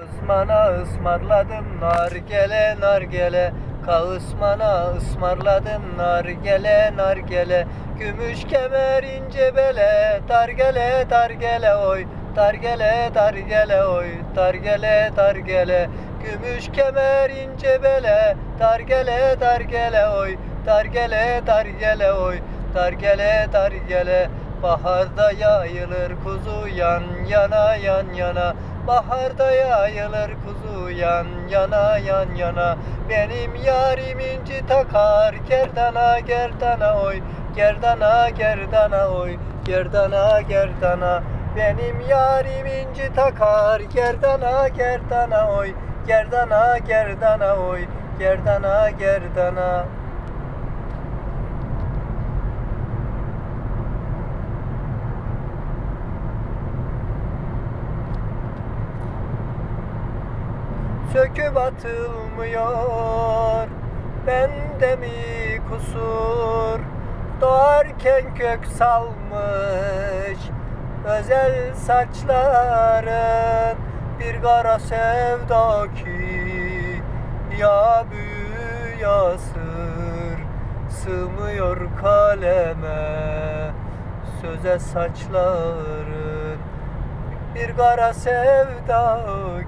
Ismana ısmarladım nargele nargele Kağısmana ısmarladım nargele nargele Gümüş kemer ince bele. Targele targele oy. Targele targele oy. Targele targele. Gümüş kemer ince bele. Targele targele oy. Targele targele oy. Targele targele. Baharda yayılır kuzu yan yana yan yana Baharda yayılır kuzu yan yana yan yana. Benim yarim inci takar gerdana gerdana oy. Gerdana gerdana oy Gerdana gerdana. Benim yarim inci takar gerdana gerdana oy. Gerdana gerdana oy Gerdana gerdana söküp atılmıyor. Bende mi kusur? Doğarken kök salmış Özel saçların. Bir kara sevda ki Ya büyü ya sır. Sığmıyor kaleme Söze saçların. Bir kara sevda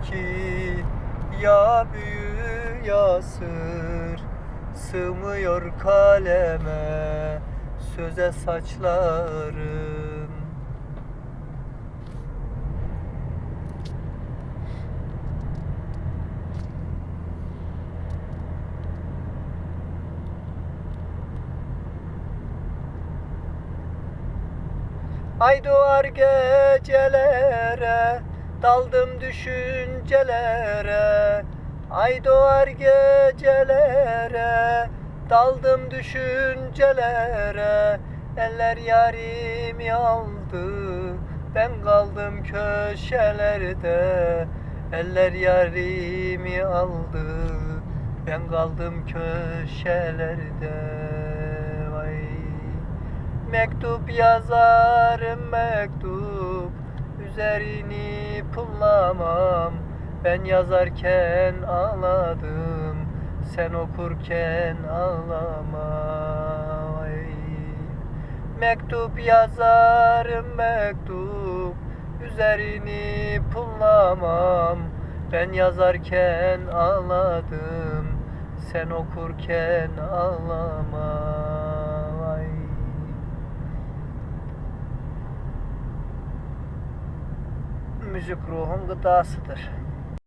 ki ya büyü ya sır Sığmıyor kaleme söze saçların Ay doğar gecelere Daldım düşüncelere Ay doğar gecelere Daldım düşüncelere Eller yarimi aldı Ben kaldım köşelerde Eller yarimi aldı Ben kaldım köşelerde. Vay! Mektup yazarım mektup Üzerini pullamam. Ben yazarken ağladım Sen okurken ağlama. Mektup yazarım mektup Üzerini pullamam. Ben yazarken ağladım Sen okurken ağlama Ay. Müzik ruhun gıdasıdır.